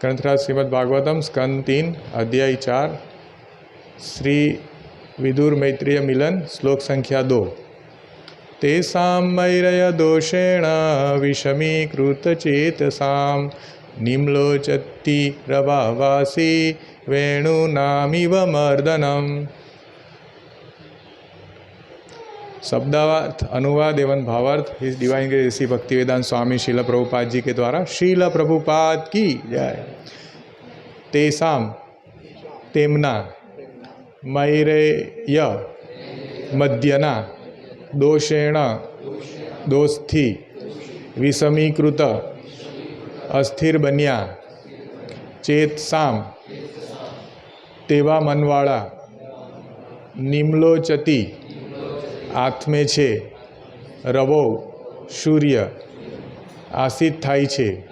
ગ્રંથરાજ શ્રીમદ ભાગવતમ સ્કંદ તીન અધ્યાય ચાર શ્રી વિદુર મૈત્રીય મિલન શ્લોક સંખ્યા દો તેષાં મૈરયદોષેણ વિષમીકૃતચેતસાં નિમ્લોચતી રવાવાસી વેણુનામિવ મર્દનમ शब्दार्थ, अनुवाद एवं भावार्थ, इस डिवाइन के ऋषि भक्तिवेदान स्वामी शीला प्रभुपाद जी के द्वारा शीला प्रभुपाद की जय। तेसाम, तेमना मयूरेय मध्यना, दोषेण दोस्थी विषमीकृत अस्थिर बनिया चेतसाम तेवा मनवाड़ा निम्लोचती આત્મે છે. રવો, સૂર્ય આસિત થાય છે.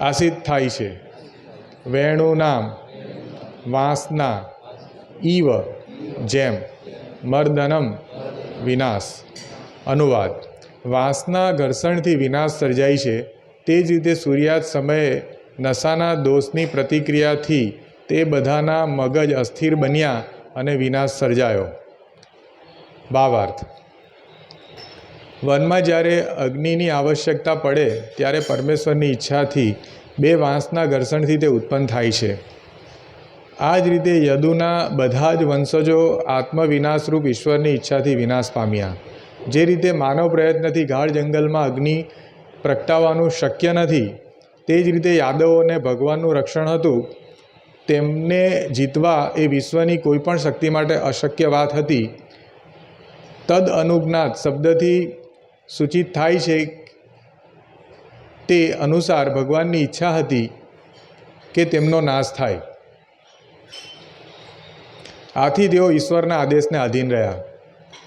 આસિત થાય છે. વેણું નામ વાંસના ઈવ, જેમ, મર્દનમ, વિનાશ. અનુવાદ. વાંસના ઘર્ષણથી વિનાશ સર્જાય છે. તે જ રીતે સૂર્યાસ્ત સમયે નશાના દોષની પ્રતિક્રિયાથી તે બધાના મગજ અસ્થિર બન્યા અને વિનાશ સર્જાયો. ભાવાર્થ વનમાં જ્યારે અગ્નિની આવશ્યકતા પડે, ત્યારે પરમેશ્વરની ઈચ્છાથી બે વાંસના ઘર્ષણથી તે ઉત્પન્ન થાય છે. આ જ રીતે યદુના બધા જ વંશજો આત્મવિનાશરૂપ ઈશ્વરની ઈચ્છાથી વિનાશ પામ્યા. જે રીતે માનવ પ્રયત્નથી ગાઢ જંગલમાં અગ્નિ પ્રગટાવવાનું શક્ય નથી, તે જ રીતે યાદવોને ભગવાનનું રક્ષણ હતું. તેમને જીતવા એ વિશ્વની કોઈપણ શક્તિ માટે અશક્ય વાત હતી. તદ અનુજ્ઞાત શબ્દથી સૂચિત થાય છે તે અનુસાર ભગવાનની ઈચ્છા હતી કે તેમનો નાશ થાય. આથી તેઓ ઈશ્વરના આદેશને આધીન રહ્યા.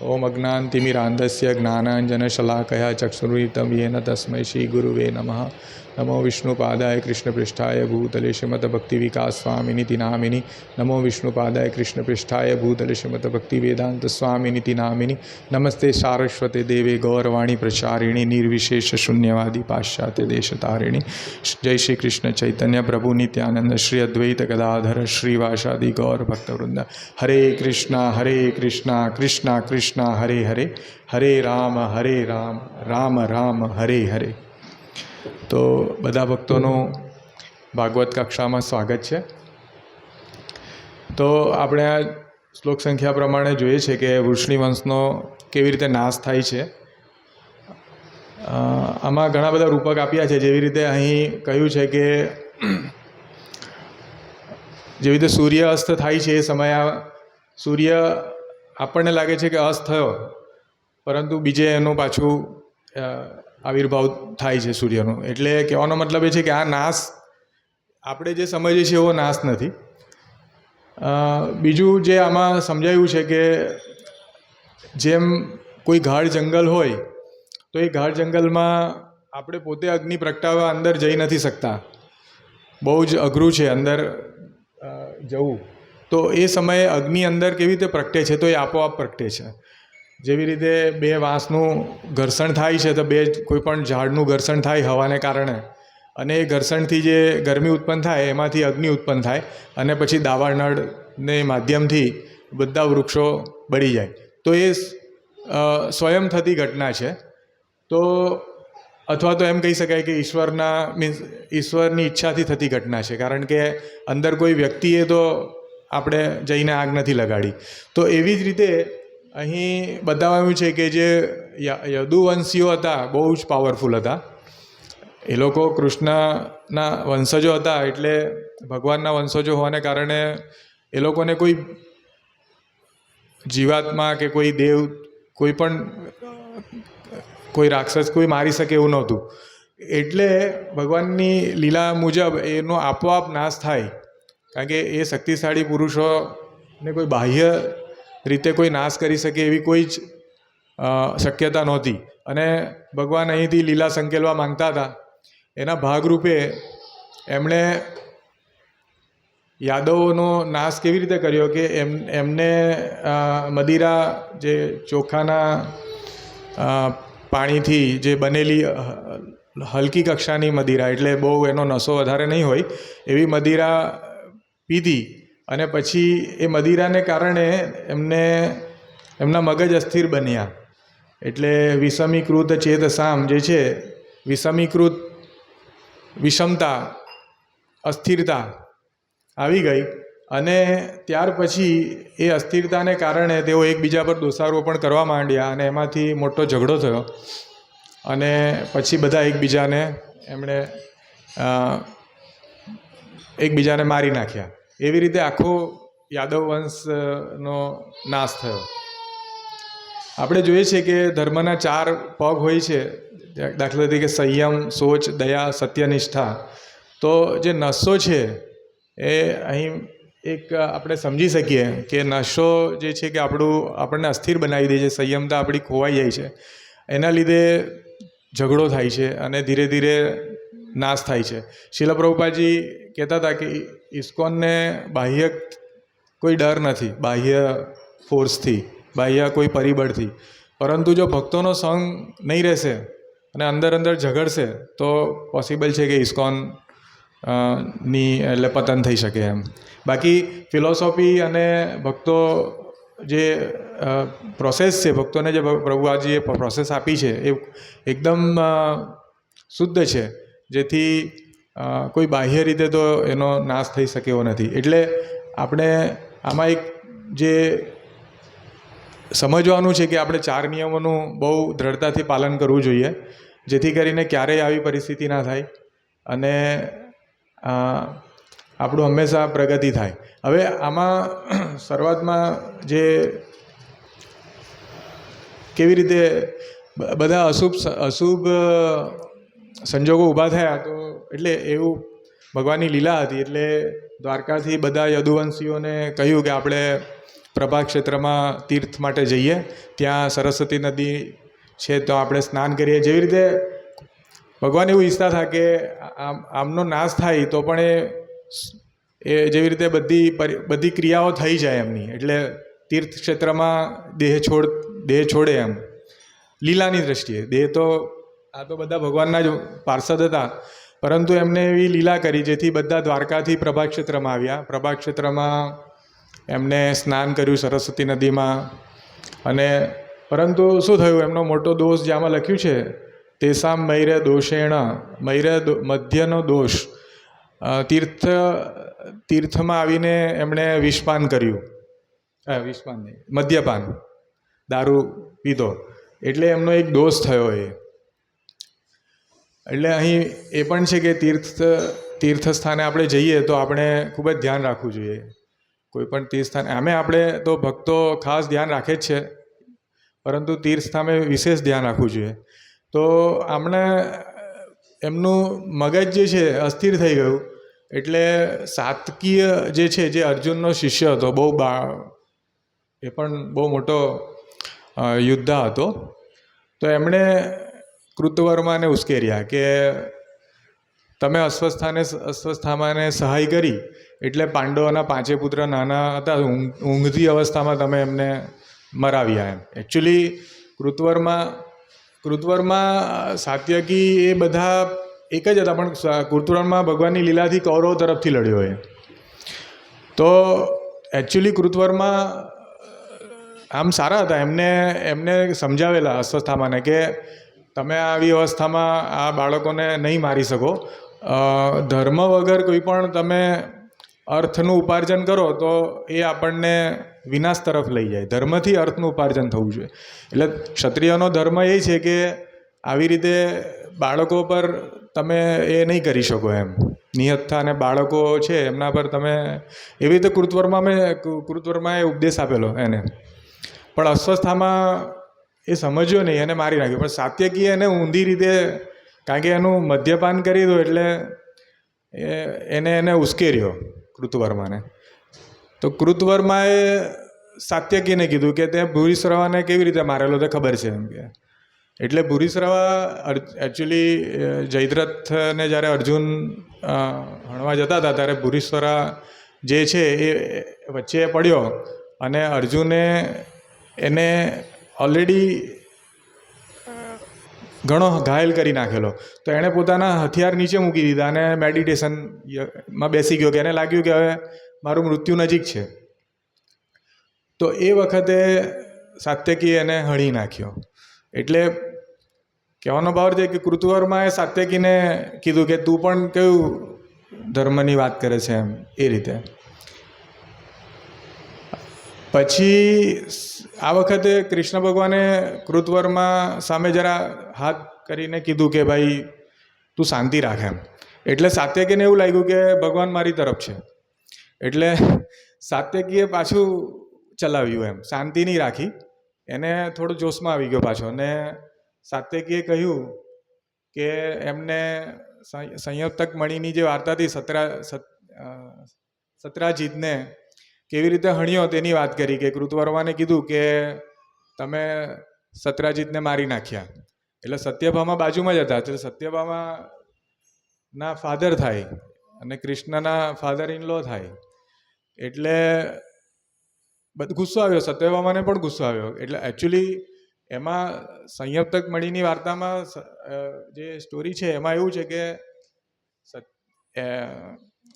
ઓમ અજ્ઞાનતિમિરાંધસ્ય જ્ઞાનાંજન શલાકયા ચક્ષુરુતમ યેન તસ્મૈ શ્રી ગુરુવે નમઃ. નમો વિષ્ણુપાદાય કૃષ્ણપૃષ્ઠાય ભૂતલે શ્રીમદ ભક્તિ વિકાસ સ્વામિનિતિ નામિની નમો વિષ્ણુપાદાય કૃષ્ણપૃષ્ઠાય ભૂતલે શ્રીમદ ભક્તિ વેદાંત સ્વામિનિતિ નામિની નમસ્તે સારસ્વતે દેવે ગૌરવાણી પ્રચારિણી નિર્વિશેષ શૂન્યવાદી પાશ્ચાત્ય દેશતારિણી જય શ્રી કૃષ્ણ ચૈતન્ય પ્રભુ નિત્યાનંદ શ્રી અદ્વૈત ગદાધર શ્રીવાસાદિ ગૌર ભક્તવૃંદ હરે કૃષ્ણ હરે કૃષ્ણ કૃષ્ણ કૃષ્ણ હરે હરે હરે રામ હરે રામ રામ રામ હરે હરે તો બધા ભક્તોનું ભાગવત કક્ષામાં સ્વાગત છે. તો આપણે આ શ્લોક સંખ્યા પ્રમાણે જોઈએ છે કે વૃષ્ણિ વંશનો કેવી રીતે નાશ થાય છે. આમાં ઘણા બધા રૂપક આપ્યા છે. જેવી રીતે અહીં કહ્યું છે કે જેવી રીતે સૂર્ય અસ્ત થાય છે એ સમયે સૂર્ય આપણને લાગે છે કે અસ્ત થયો. પરંતુ બીજે એનું પાછું આવિર્ભાવ થાય છે સૂર્યનો. એટલે કહેવાનો મતલબ એ છે કે આ નાશ, આપણે જે સમજીએ છીએ એવો નાશ નથી. બીજું જે આમાં સમજાયું છે કે જેમ કોઈ ગાઢ જંગલ હોય, તો એ ગાઢ જંગલમાં આપણે પોતે અગ્નિ પ્રગટાવવા અંદર જઈ નથી શકતા. બહુ જ અઘરું છે અંદર જવું. તો એ સમયે અગ્નિ અંદર કેવી રીતે પ્રગટે છે, તો એ આપોઆપ પ્રગટે છે. જેવી રીતે બે વાંસનું ઘર્ષણ થાય છે તો બે કોઈપણ ઝાડનું ઘર્ષણ થાય હવાને કારણે. અને એ ઘર્ષણથી જે ગરમી ઉત્પન્ન થાય એમાંથી અગ્નિ ઉત્પન્ન થાય અને પછી દાવાનળને માધ્યમથી બધા વૃક્ષો બળી જાય. તો એ સ્વયં થતી ઘટના છે. તો અથવા તો એમ કહી શકાય કે ઈશ્વરના મીન્સ ઈશ્વરની ઈચ્છાથી થતી ઘટના છે. કારણ કે અંદર કોઈ વ્યક્તિએ તો આપણે જઈને આગ નથી લગાડી. તો એવી જ રીતે અહીં બતાવાયું છે કે જે યદુવંશીઓ હતા, બહુ જ પાવરફુલ હતા. એ લોકો કૃષ્ણના વંશજો હતા એટલે ભગવાનના વંશજો હોવાને કારણે એ લોકોને કોઈ જીવાત્મા કે કોઈ દેવ, કોઈ પણ, કોઈ રાક્ષસ કોઈ મારી શકે એવું નહોતું. એટલે ભગવાનની લીલા મુજબ એનો આપોઆપ નાશ થાય. કારણ કે એ શક્તિશાળી પુરુષોને કોઈ બાહ્ય રીતે કોઈ નાશ કરી શકે એવી કોઈ જ શક્યતા નહોતી. અને ભગવાન અહીંથી લીલા સંકેલવા માંગતા હતા. એના ભાગરૂપે એમણે યાદવોનો નાશ કેવી રીતે કર્યો કે એમ, એમને મદિરા જે ચોખાના પાણીથી જે બનેલી હલકી કક્ષાની મદિરા, એટલે બહુ એનો નશો વધારે નહીં હોય, એવી મદિરા પીધી. અને પછી એ મદિરાને કારણે એમને, એમના મગજ અસ્થિર બન્યા. એટલે વિષમીકૃત ચેતસામ જે છે, વિષમીકૃત વિષમતા, અસ્થિરતા આવી ગઈ. અને ત્યાર પછી એ અસ્થિરતાને કારણે તેઓ એકબીજા પર દોષારોપણ કરવા માંડ્યા અને એમાંથી મોટો ઝઘડો થયો. અને પછી બધા એકબીજાને એમણે એકબીજાને મારી નાખ્યા. એવી રીતે આખો યાદવ વંશનો નાશ થયો. આપણે જોઈએ છીએ કે ધર્મના ચાર પગ હોય છે, દાખલા તરીકે સંયમ, સોચ, દયા, સત્યનિષ્ઠા. તો જે નશો છે, એ અહીં એક આપણે સમજી શકીએ કે નશો જે છે કે આપણું, આપણને અસ્થિર બનાવી દે છે, સંયમતા આપણી ખોવાઈ જાય છે. એના લીધે ઝઘડો થાય છે અને ધીરે ધીરે નાશ થાય છે. શિલા પ્રભુપાજી કહેતા હતા કે ઇસ્કોનને બાહ્ય કોઈ ડર નથી, બાહ્ય ફોર્સથી બાહ્ય કોઈ પરિબળથી. પરંતુ જો ભક્તોનો સંગ નહીં રહેશે અને અંદર અંદર ઝઘડશે, તો પોસિબલ છે કે ઇસ્કોનની એટલે પતન થઈ શકે એમ. બાકી ફિલોસોફી અને ભક્તો જે પ્રોસેસ છે, ભક્તોને જે પ્રભુઆજીએ પ્રોસેસ આપી છે, એ એકદમ શુદ્ધ છે. જેથી કોઈ બાહ્ય રીતે તો એનો નાશ થઈ શકે એવો નથી. એટલે આપણે આમાં એક જે સમજવાનું છે કે આપણે ચાર નિયમોનું બહુ દ્રઢતાથી પાલન કરવું જોઈએ, જેથી કરીને ક્યારેય આવી પરિસ્થિતિ ના થાય અને આપણું હંમેશા પ્રગતિ થાય. હવે આમાં શરૂઆતમાં જે કેવી રીતે બધા અશુભ અશુભ સંજોગો ઊભા થયા તો એટલે એવું ભગવાનની લીલા હતી એટલે દ્વારકાથી બધા યદુવંશીઓને કહ્યું કે આપણે પ્રભા ક્ષેત્રમાં તીર્થ માટે જઈએ. ત્યાં સરસ્વતી નદી છે તો આપણે સ્નાન કરીએ. જેવી રીતે ભગવાન એવું ઈચ્છતા હતા કે આમ, આમનો નાશ થાય તો પણ એ એ જેવી રીતે બધી બધી ક્રિયાઓ થઈ જાય એમની. એટલે તીર્થ ક્ષેત્રમાં દેહ છોડ, દેહ છોડે એમ. લીલાની દ્રષ્ટિએ. દેહ તો આ તો બધા ભગવાનના જ પાર્ષદ હતા. પરંતુ એમને એવી લીલા કરી જેથી બધા દ્વારકાથી પ્રભા ક્ષેત્રમાં આવ્યા. પ્રભા ક્ષેત્રમાં એમને સ્નાન કર્યું સરસ્વતી નદીમાં. અને પરંતુ શું થયું? એમનો મોટો દોષ જે આમાં લખ્યું છે, તેસામ મૈરે દોષેણ, મૈરે મધ્યનો દોષ તીર્થ, તીર્થમાં આવીને એમણે વિષપાન કર્યું. વિષપાન નહીં, મદ્યપાન, દારૂ પીધો. એટલે એમનો એક દોષ થયો એ. એટલે અહીં એ પણ છે કે તીર્થ તીર્થ આપણે જઈએ તો આપણે ખૂબ જ ધ્યાન રાખવું જોઈએ. કોઈ પણ તીર્થ સ્થાને આમે આપણે તો ભક્તો ખાસ ધ્યાન રાખે જ છે, પરંતુ તીર્થ સ્થાને વિશેષ ધ્યાન રાખવું જોઈએ. તો આમણે એમનું મગજ જે છે અસ્થિર થઈ ગયું, એટલે સાતકીય જે છે, જે અર્જુનનો શિષ્ય હતો, બહુ બા, એ પણ બહુ મોટો યોદ્ધા હતો. તો એમણે કૃતવર્માને ઉશ્કેર્યા કે તમે અસ્વસ્થાને અસ્વસ્થામાને સહાય કરી એટલે પાંડવોના પાંચે પુત્ર નાના હતા, ઊંઘ, ઊંઘતી અવસ્થામાં તમે એમને મરાવ્યા એમ. એકચ્યુઅલી કૃતવર્મા કૃતવર્મા, સાત્યકી એ બધા એક જ હતા, પણ કૃતવર્મા ભગવાનની લીલાથી કૌરવ તરફથી લડ્યો એ. તો એકચ્યુઅલી કૃતવર્મા, આમ સારા હતા. એમને એમને સમજાવેલા અસ્વસ્થામાને કે તમે આવી અવસ્થામાં આ બાળકોને નહીં મારી શકો. ધર્મ વગર કોઈ પણ તમે અર્થનું ઉપાર્જન કરો તો એ આપણને વિનાશ તરફ લઈ જાય. ધર્મથી અર્થનું ઉપાર્જન થવું જોઈએ. એટલે ક્ષત્રિયનો ધર્મ એ છે કે આવી રીતે બાળકો પર તમે એ નહીં કરી શકો એમ. નિહત્થા અને બાળકો છે એમના પર તમે એવી રીતે કૃતવર્મા મેં કૃતવર્માએ ઉપદેશ આપેલો એને. પણ અસ્વસ્થામાં એ સમજ્યો નહીં, એને મારી નાખ્યો. પણ સાત્યકીએ એને ઊંધી રીતે, કારણ કે એનું મદ્યપાન કરી દો એટલે એને એને ઉશ્કેર્યો કૃતવર્માને. તો કૃતવર્માએ સાત્યકીને કીધું કે તે ભૂરીશ્રવાને કેવી રીતે મારેલો તે ખબર છે એમ કે. એટલે ભૂરીશ્રવા એકચ્યુઅલી જયદ્રથને જ્યારે અર્જુન હણવા જતા હતા, ત્યારે ભૂરીશ્વરા જે છે એ વચ્ચે પડ્યો અને અર્જુને એને ઓલરેડી ઘણો ઘાયલ કરી નાખેલો. તો એણે પોતાના હથિયાર નીચે મૂકી દીધા અને મેડિટેશનમાં બેસી ગયો કે એને લાગ્યું કે હવે મારું મૃત્યુ નજીક છે. તો એ વખતે સાત્યકી એને હણી નાખ્યો. એટલે કહેવાનો ભાવ છે કે કૃતવર્માએ સાત્યકીને કીધું કે તું પણ કયું ધર્મની વાત કરે છે એમ એ રીતે. પછી આ વખતે કૃષ્ણ ભગવાને કૃતવર્મા સામે જરા હાથ કરીને કીધું કે ભાઈ, તું શાંતિ રાખ એમ. એટલે સાત્યકીને એવું લાગ્યું કે ભગવાન મારી તરફ છે. એટલે સાત્યકીએ પાછું ચલાવ્યું એમ. શાંતિ નહીં રાખી. એને થોડો જોશમાં આવી ગયો પાછો અને સાત્યકીએ કહ્યું કે એમને સંયોતક મણિની જે વાર્તા હતી સતરા, સત સતરાજીતને કેવી રીતે હણ્યો તેની વાત કરી કે કૃતવર્માને કીધું કે તમે સત્રાજીતને મારી નાખ્યા. એટલે સત્યભામા બાજુમાં જ હતા. એટલે સત્યભામા ના ફાધર થાય અને કૃષ્ણના ફાધર ઇન લો થાય. એટલે ગુસ્સો આવ્યો. સત્યભામાને પણ ગુસ્સો આવ્યો. એટલે એકચ્યુઅલી એમાં સંયપ્તક મણીની વાર્તામાં જે સ્ટોરી છે એમાં એવું છે કે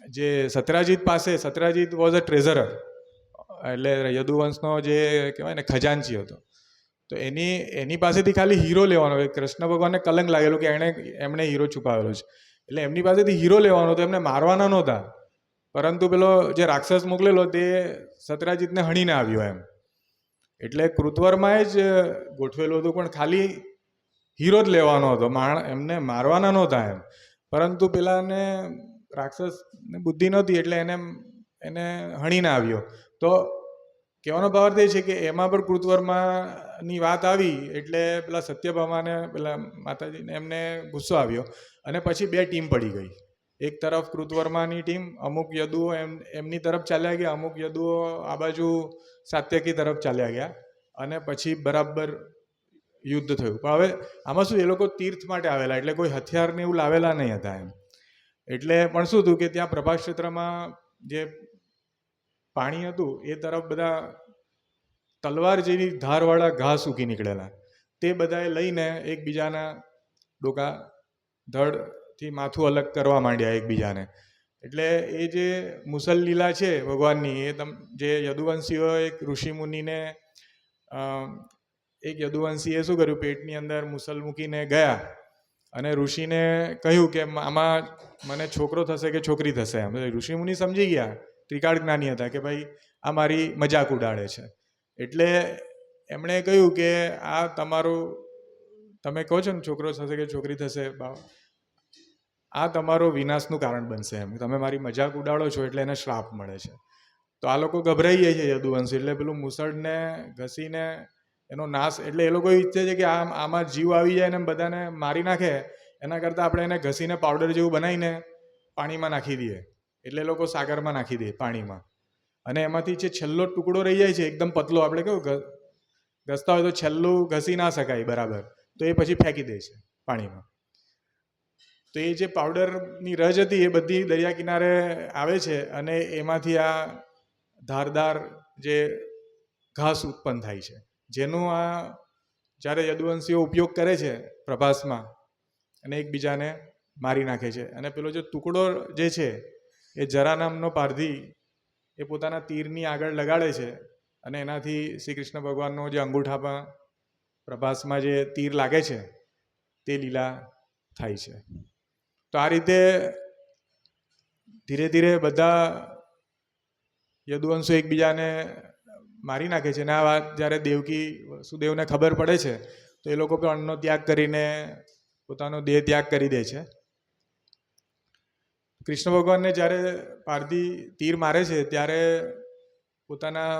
જે સત્રાજીત પાસે, સત્રાજીત વોઝ અ ટ્રેઝરર એટલે યદુવંશનો જે કહેવાય ને ખજાનચી હતો. તો એની એની પાસેથી ખાલી હીરો લેવાનો કૃષ્ણ ભગવાનને કલંક લાગેલું કે એણે, એમણે હીરો છુપાવેલો છે. એટલે એમની પાસેથી હીરો લેવાનો હતો એમને મારવાના નહોતા. પરંતુ પેલો જે રાક્ષસ મોકલેલો તે સત્રાજીતને હણીને આવ્યો એમ. એટલે કૃતવરમાં જ ગોઠવેલું હતું, પણ ખાલી હીરો જ લેવાનો હતો. માણ, એમને મારવાના નહોતા એમ. પરંતુ પેલાને રાક્ષસને બુદ્ધિ નહોતી એટલે એને એને હણીને આવ્યો. તો કહેવાનો ભાવાર્થ એ છે કે એમાં પણ કૃતવર્માની વાત આવી એટલે પેલા સત્યભામાને, પેલા માતાજીને એમને ગુસ્સો આવ્યો અને પછી બે ટીમ પડી ગઈ. એક તરફ કૃતવર્માની ટીમ, અમુક યદુઓ એમ, એમની તરફ ચાલ્યા ગયા, અમુક યદુઓ આ બાજુ સાત્યકી તરફ ચાલ્યા ગયા અને પછી બરાબર યુદ્ધ થયું. પણ હવે આમાં શું એ લોકો તીર્થ માટે આવેલા, એટલે કોઈ હથિયારને એવું લાવેલા નહીં હતા એમ. એટલે પણ શું હતું કે ત્યાં પ્રભાસ ક્ષેત્રમાં જે પાણી હતું, એ તરફ બધા તલવાર જેવી ધારવાળા ઘાસ સૂકી નીકળેલા. તે બધાએ લઈને એકબીજાના ડોકા, ધડથી માથું અલગ કરવા માંડ્યા એકબીજાને. એટલે એ જે મુસલ લીલા છે ભગવાનની, એ તમ, જે યદુવંશીઓ, એક ઋષિમુનિને એક યદુવંશીએ શું કર્યું? પેટની અંદર મુસલ મૂકીને ગયા. અને ઋષિને કહ્યું કે આમાં મને છોકરો થશે કે છોકરી થશે? એમ. ઋષિ મુનિ સમજી ગયા. ત્રિકાળ જ્ઞાની હતા કે ભાઈ, આ મારી મજાક ઉડાડે છે. એટલે એમણે કહ્યું કે, આ તમારું, તમે કહો છો ને, છોકરો થશે કે છોકરી થશે આ તમારો વિનાશનું કારણ બનશે એમ. તમે મારી મજાક ઉડાડો છો એટલે એને શ્રાપ મળે છે. તો આ લોકો ગભરાઈ જાય છે યદુવંશ. એટલે પેલું મુસળને ઘસીને એનો નાશ, એટલે એ લોકો ઈચ્છે છે કે આમ, આમાં જીવ આવી જાય ને બધાને મારી નાખે, એના કરતાં આપણે એને ઘસીને પાવડર જેવું બનાવીને પાણીમાં નાખી દઈએ. એટલે એ લોકો સાગરમાં નાખી દે પાણીમાં. અને એમાંથી જે છેલ્લો ટુકડો રહી જાય છે, એકદમ પતલો, આપણે કેવું ઘસતા હોય તો છેલ્લું ઘસી ના શકાય બરાબર, તો એ પછી ફેંકી દે છે પાણીમાં. તો એ જે પાવડરની રજ હતી એ બધી દરિયા કિનારે આવે છે અને એમાંથી આ ધારદાર જે ઘાસ ઉત્પન્ન થાય છે. જેનું આ જ્યારે યદુવંશીઓ ઉપયોગ કરે છે પ્રભાસમાં અને એકબીજાને મારી નાખે છે. અને પેલો જે ટુકડો જે છે એ જરા નામનો પારધી એ પોતાના તીરની આગળ લગાડે છે અને એનાથી શ્રી કૃષ્ણ ભગવાનનો જે અંગૂઠામાં પ્રભાસમાં જે તીર લાગે છે તે લીલા થાય છે. તો આ રીતે ધીરે ધીરે બધા યદુવંશો એકબીજાને મારી નાખે છે. અને આ વાત જ્યારે દેવકી, સુદેવને ખબર પડે છે, તો એ લોકો પણ અન્નનો ત્યાગ કરીને પોતાનો દેહ ત્યાગ કરી દે છે. કૃષ્ણ ભગવાનને જ્યારે પારધી તીર મારે છે, ત્યારે પોતાના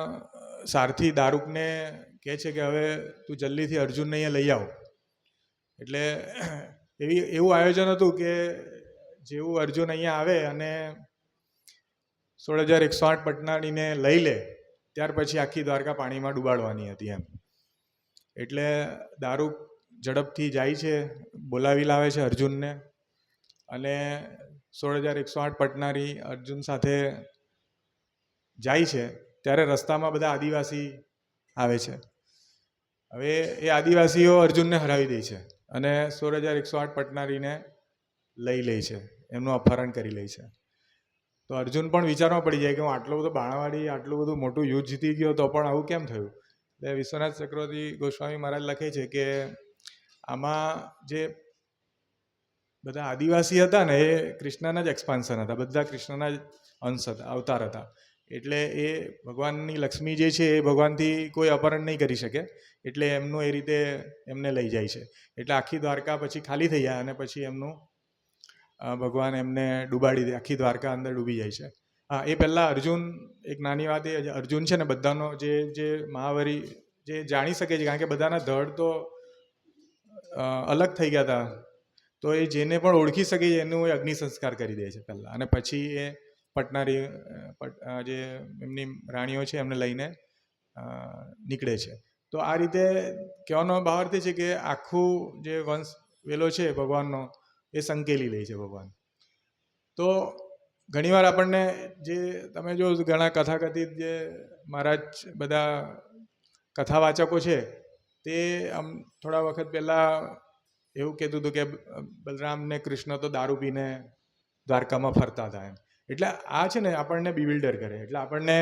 સારથી દારૂકને કહે છે કે, હવે તું જલ્દીથી અર્જુનને અહીંયા લઈ આવ. એટલે એવી, એવું આયોજન હતું કે જેવું અર્જુન અહીંયા આવે અને સોળ હજાર એકસો આઠ પટનાણીને લઈ લે ત્યાર પછી આખી દ્વારકા પાણીમાં ડૂબાડવાની હતી એમ. એટલે દારૂ ઝડપથી જાય છે, બોલાવી લાવે છે અર્જુનને અને સોળ હજાર એકસો આઠ પટનારી અર્જુન સાથે જાય છે, ત્યારે રસ્તામાં બધા આદિવાસી આવે છે. હવે એ આદિવાસીઓ અર્જુનને હરાવી દે છે અને સોળ હજાર એકસો આઠ પટનારીને લઈ લે છે, એમનું અપહરણ કરી લે છે. તો અર્જુન પણ વિચારમાં પડી જાય કે હું આટલો બધો બાણાવાડી, આટલું બધું મોટું યુદ્ધ જીતી ગયો તો પણ આવું કેમ થયું? એટલે વિશ્વનાથ ચક્રવર્તી ગોસ્વામી મહારાજ લખે છે કે આમાં જે બધા આદિવાસી હતા ને, એ કૃષ્ણના જ એક્સપાન્સન હતા, બધા કૃષ્ણના જ અંશ હતા, અવતાર હતા. એટલે એ ભગવાનની લક્ષ્મી જે છે, એ ભગવાનથી કોઈ અપહરણ નહીં કરી શકે. એટલે એમનું એ રીતે એમને લઈ જાય છે. એટલે આખી દ્વારકા પછી ખાલી થઈ જાય અને પછી એમનું ભગવાન એમને ડૂબાડી દે, આખી દ્વારકા અંદર ડૂબી જાય છે. હા, એ પહેલાં અર્જુન, એક નાની વાત એ અર્જુન છે ને, બધાનો જે જે મહાવરી, જે જાણી શકે છે, કારણ કે બધાના ધડ તો અલગ થઈ ગયા હતા તો એ જેને પણ ઓળખી શકે એનું એ અગ્નિ સંસ્કાર કરી દે છે પહેલાં. અને પછી એ પટનારી, પટ જે એમની રાણીઓ છે, એમને લઈને નીકળે છે. તો આ રીતે કહેવાનો ભાવ અર્થ છે કે આખું જે વંશ વેલો છે ભગવાનનો એ સંકેલી લે છે ભગવાન. તો ઘણીવાર આપણને જે તમે જો ઘણા કથાકથિત જે મહારાજ બધા કથાવાચકો છે, તે આમ થોડા વખત પહેલાં એવું કહેતું હતું કે બલરામ ને કૃષ્ણ તો દારૂ પીને દ્વારકામાં ફરતા હતા એમ. એટલે આ છે ને આપણને બિવિલ્ડર કરે. એટલે આપણને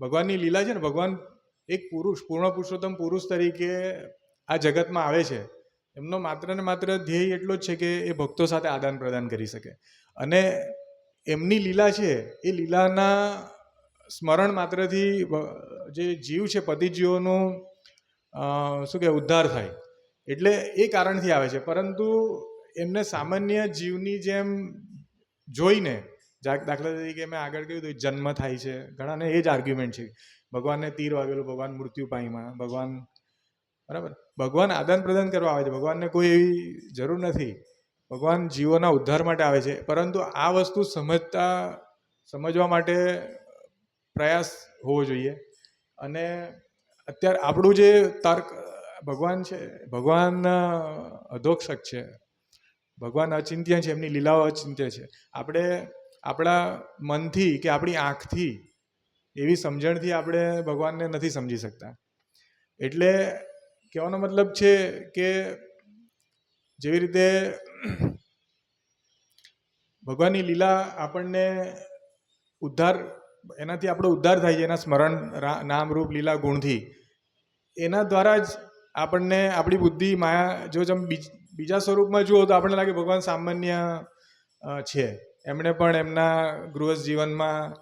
ભગવાનની લીલા છે ને, ભગવાન એક પુરુષ, પૂર્ણ પુરુષોત્તમ પુરુષ તરીકે આ જગતમાં આવે છે. એમનો માત્ર ને માત્ર ધ્યેય એટલો જ છે કે એ ભક્તો સાથે આદાન પ્રદાન કરી શકે. અને એમની લીલા છે, એ લીલાના સ્મરણ માત્રથી જે જીવ છે, પતિજીઓનો શું કહેવાય, ઉદ્ધાર થાય. એટલે એ કારણથી આવે છે. પરંતુ એમને સામાન્ય જીવની જેમ જોઈને દાખલા તરીકે મેં આગળ કહ્યું હતું જન્મ થાય છે. ઘણાને એ જ આર્ગ્યુમેન્ટ છે. ભગવાનને તીર વાગેલું, ભગવાન મૃત્યુ પામીમાં ભગવાન બરાબર? ભગવાન આદાન પ્રદાન કરવા આવે છે. ભગવાનને કોઈ એવી જરૂર નથી. ભગવાન જીવોના ઉદ્ધાર માટે આવે છે. પરંતુ આ વસ્તુ સમજતા, સમજવા માટે પ્રયાસ હોવો જોઈએ. અને અત્યારે આપણું જે તર્ક, ભગવાન છે ભગવાન અધોક્ષક છે. ભગવાન અચિંત્ય છે, એમની લીલાઓ અચિંત્ય છે. આપણે આપણા મનથી કે આપણી આંખથી એવી સમજણથી આપણે ભગવાનને નથી સમજી શકતા. એટલે કહેવાનો મતલબ છે કે જેવી રીતે ભગવાનની લીલા આપણને ઉદ્ધાર, એનાથી આપણો ઉદ્ધાર થાય છે, એના સ્મરણ નામરૂપ નામ રૂપ લીલા ગુણથી. એના દ્વારા જ આપણને આપણી બુદ્ધિ, માયા, જો તમે બીજા સ્વરૂપમાં જુઓ તો આપણને લાગે ભગવાન સામાન્ય છે. એમણે પણ એમના ગૃહસ્થ જીવનમાં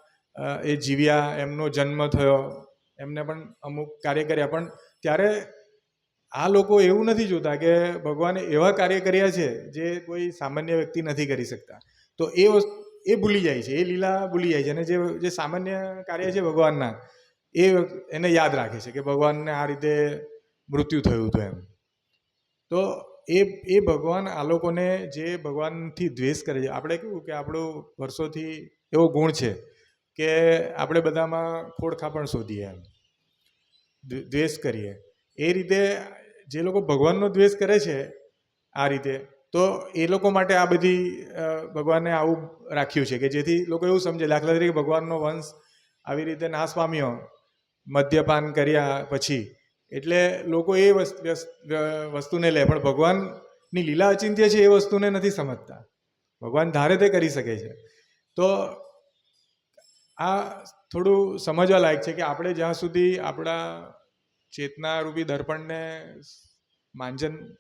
એ જીવ્યા, એમનો જન્મ થયો. એમને પણ અમુક કાર્ય કર્યા. પણ ત્યારે આ લોકો એવું નથી જોતા કે ભગવાને એવા કાર્ય કર્યા છે જે કોઈ સામાન્ય વ્યક્તિ નથી કરી શકતા. તો એ એ ભૂલી જાય છે, એ લીલા ભૂલી જાય છે અને જે જે સામાન્ય કાર્ય છે ભગવાનના, એ એને યાદ રાખે છે કે ભગવાનને આ રીતે મૃત્યુ થયું હતું એમ. તો એ એ ભગવાન આ લોકોને જે ભગવાનથી દ્વેષ કરે છે, આપણે કેવું કે આપણું વર્ષોથી એવો ગુણ છે કે આપણે બધામાં ખોડખાપણ શોધીએ એમ. દ્વેષ કરીએ. એ રીતે જે લોકો ભગવાનનો દ્વેષ કરે છે આ રીતે, તો એ લોકો માટે આ બધી ભગવાને આવું રાખ્યું છે કે જેથી લોકો એવું સમજે, દાખલા તરીકે ભગવાનનો વંશ આવી રીતે નાશ પામ્યો મદ્યપાન કર્યા પછી, એટલે લોકો એ વસ્તુને લે, પણ ભગવાનની લીલા અચિંત્ય છે એ વસ્તુને નથી સમજતા. ભગવાન ધારે તે કરી શકે છે. તો આ થોડું સમજવા લાયક છે કે આપણે જ્યાં સુધી આપણા ચેતનારૂપી દર્પણને માંજન,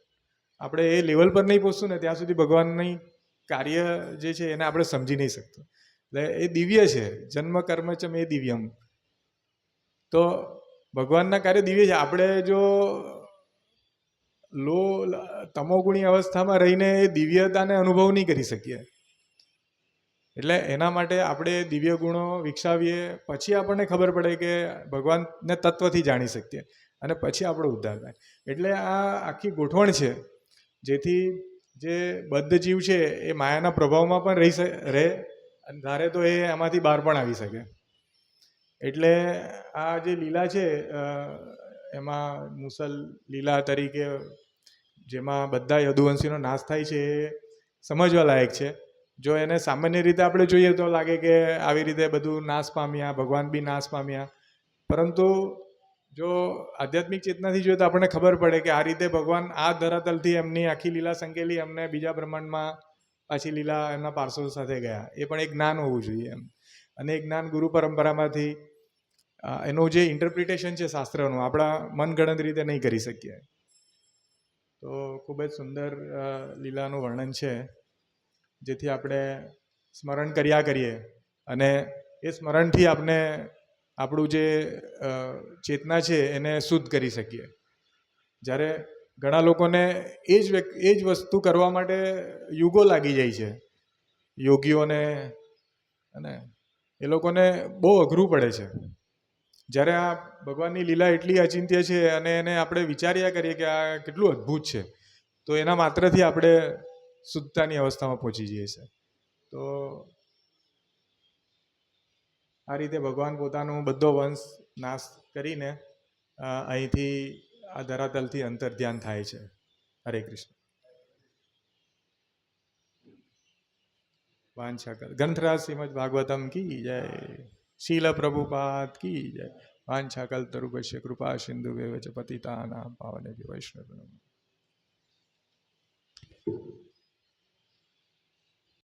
આપણે એ લેવલ પર નહીં પહોંચશું ને ત્યાં સુધી ભગવાનની કાર્ય જે છે એને આપણે સમજી નહીં શકતો. એટલે એ દિવ્ય છે, જન્મ, કર્મ એ દિવ્યમ. તો ભગવાનના કાર્ય દિવ્ય છે. આપણે જો લો, તમોગુણી અવસ્થામાં રહીને એ દિવ્યતાને અનુભવ નહીં કરી શકીએ. એટલે એના માટે આપણે દિવ્ય ગુણો વિકસાવીએ, પછી આપણને ખબર પડે કે ભગવાનને તત્વથી જાણી શકીએ. અને પછી આપણો ઉદ્ધાર થાય. એટલે આ આખી ગોઠવણ છે, જેથી જે બદ્ધ જીવ છે એ માયાના પ્રભાવમાં પણ રહી રહે અને ધારે તો એ એમાંથી બહાર પણ આવી શકે. એટલે આ જે લીલા છે એમાં મુસલ લીલા તરીકે જેમાં બધા યદુવંશીનો નાશ થાય છે એ સમજવા લાયક છે. જો એને સામાન્ય રીતે આપણે જોઈએ તો લાગે કે આવી રીતે બધું નાશ પામ્યા, ભગવાન બી નાશ પામ્યા. પરંતુ જો આધ્યાત્મિક ચેતનાથી જોઈએ તો આપણને ખબર પડે કે આ રીતે ભગવાન આ ધરાતલથી એમની આખી લીલા સંકેલી એમને બીજા બ્રહ્માંડમાં પાછી લીલા એમના પાર્સલ સાથે ગયા. એ પણ એક જ્ઞાન હોવું જોઈએ એમ. અને એ જ્ઞાન ગુરુ પરંપરામાંથી એનું જે ઇન્ટરપ્રિટેશન છે શાસ્ત્રનું, આપણા મનગણત રીતે નહીં કરી શકીએ. તો ખૂબ જ સુંદર લીલાનું વર્ણન છે, જેથી આપણે સ્મરણ કર્યા કરીએ અને એ સ્મરણથી આપણે આપણું જે ચેતના છે એને શુદ્ધ કરી શકીએ. જ્યારે ઘણા લોકોને એ જ એ જ વસ્તુ કરવા માટે યુગો લાગી જાય છે. યોગીઓને અને એ લોકોને બહુ અઘરું પડે છે. જ્યારે આ ભગવાનની લીલા એટલી અચિંત્ય છે અને એને આપણે વિચાર્યા કરીએ કે આ કેટલું અદ્ભુત છે, તો એના માત્રથી આપણે શુદ્ધતાની અવસ્થામાં પહોંચી જઈએ છીએ. તો આ રીતે ભગવાન પોતાનું બધો વંશ નાશ કરીને અહીંથી આ ધરાતલથી અંતર ધ્યાન થાય છે. હરે કૃષ્ણ. વાંછાકલ ગ્રંથરાજ શ્રીમદ ભાગવતમ કી જય. શીલ પ્રભુપાદ કી જય. વાંછાકલ તરુપશ્ય કૃપા સિંધુ વેવચ પતિતાના પાવને વૈષ્ણવ